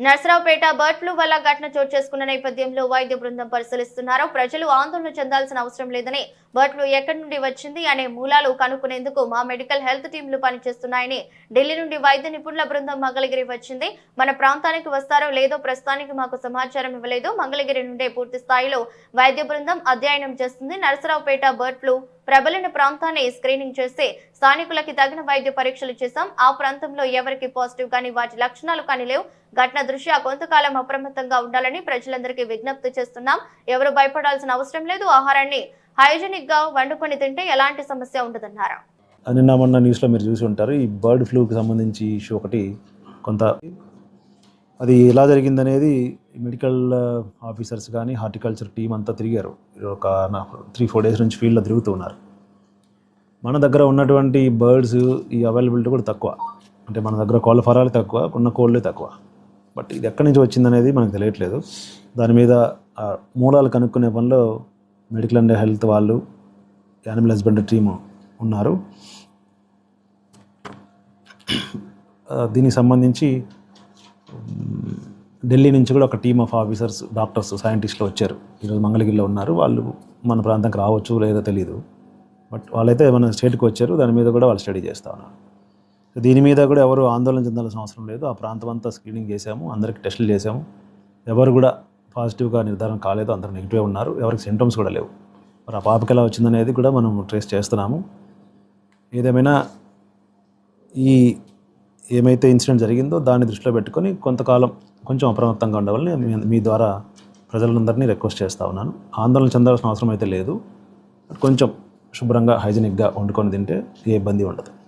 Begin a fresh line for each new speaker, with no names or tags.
Narasaraopet bird flu వల్ల ఘటన చోటు చేసుకున్న నేపథ్యంలో వైద్య బృందం పరిశీలిస్తున్నారు. ప్రజలు ఆందోళన చెందాల్సిన అవసరం లేదని బర్డ్ ఫ్లూ ఎక్కడి నుండి వచ్చింది అనే మూలాలు కనుక్కునేందుకు మా మెడికల్ హెల్త్ టీంలు పనిచేస్తున్నాయని ఢిల్లీ నుండి వైద్య నిపుణుల బృందం మంగళగిరి వచ్చింది. మన ప్రాంతానికి వస్తారో లేదో ప్రస్తుతానికి మాకు సమాచారం ఇవ్వలేదు. మంగళగిరి నుండే పూర్తి స్థాయిలో వైద్య బృందం అధ్యయనం చేస్తుంది. నర్సరావుపేట బర్డ్ ఫ్లూ ప్రబలిన ప్రాంతాన్ని స్క్రీనింగ్ చేస్తే స్థానికులకి తగిన వైద్య పరీక్షలు చేశాం. ఆ ప్రాంతంలో ఎవరికి పాజిటివ్ కానీ వాటి లక్షణాలు కానీ లేవు. ఘటన దృష్ట్యా కొంతకాలం అప్రమత్తంగా ఉండాలని ప్రజలందరికీ విజ్ఞప్తి చేస్తున్నాం. ఎవరు భయపడాల్సిన అవసరం లేదు. ఆహారాన్ని హైజీనిక్గా వండుకొని తింటే ఎలాంటి సమస్య ఉండదన్నారు?
నిన్న మొన్న న్యూస్లో మీరు చూసి ఉంటారు. ఈ బర్డ్ ఫ్లూకి సంబంధించి ఇష్యూ ఒకటి కొంత అది ఎలా జరిగిందనేది మెడికల్ ఆఫీసర్స్ కానీ హార్టికల్చర్ టీం అంతా తిరిగారు. ఒక త్రీ ఫోర్ డేస్ నుంచి ఫీల్డ్లో తిరుగుతూ ఉన్నారు. మన దగ్గర ఉన్నటువంటి బర్డ్స్ ఈ అవైలబిలిటీ కూడా తక్కువ. అంటే మన దగ్గర కోళ్ళ ఫరాలు తక్కువ ఉన్న కోళ్ళే తక్కువ. బట్ ఇది ఎక్కడి నుంచి వచ్చిందనేది మనకు తెలియట్లేదు. దాని మీద ఆ మూలాలు కనుక్కునే పనిలో మెడికల్ అండ్ హెల్త్ వాళ్ళు యానిమల్ హస్బెండరీ టీము ఉన్నారు. దీనికి సంబంధించి ఢిల్లీ నుంచి కూడా ఒక టీమ్ ఆఫ్ ఆఫీసర్స్ డాక్టర్స్ సైంటిస్టులు వచ్చారు. ఈరోజు మంగళగిరిలో ఉన్నారు. వాళ్ళు మన ప్రాంతానికి రావచ్చు లేదో తెలియదు బట్ వాళ్ళైతే మన స్టేట్కి వచ్చారు. దాని మీద కూడా వాళ్ళు స్టడీ చేస్తా ఉన్నారు. దీని మీద కూడా ఎవరు ఆందోళన చెందాల్సిన అవసరం లేదు. ఆ ప్రాంతం అంతా స్క్రీనింగ్ చేశాము. అందరికి టెస్టులు చేశాము. ఎవరు కూడా పాజిటివ్గా నిర్ధారణ కాలేదు. అందరూ నెగిటివ్ ఉన్నారు. ఎవరికి సింటమ్స్ కూడా లేవు. మరి ఆ పాపకి ఎలా వచ్చిందనేది కూడా మనం ట్రేస్ చేస్తున్నాము. ఏదేమైనా ఈ ఏమైతే ఇన్సిడెంట్ జరిగిందో దాన్ని దృష్టిలో పెట్టుకొని కొంతకాలం కొంచెం అప్రమత్తంగా ఉండవాలని మీ- మీ ద్వారా ప్రజలందరినీ రిక్వెస్ట్ చేస్తూ ఉన్నాను. ఆందోళన చెందాల్సిన అవసరం అయితే లేదు. కొంచెం శుభ్రంగా హైజీనిక్గా వండుకొని తింటే ఏ ఇబ్బంది ఉండదు.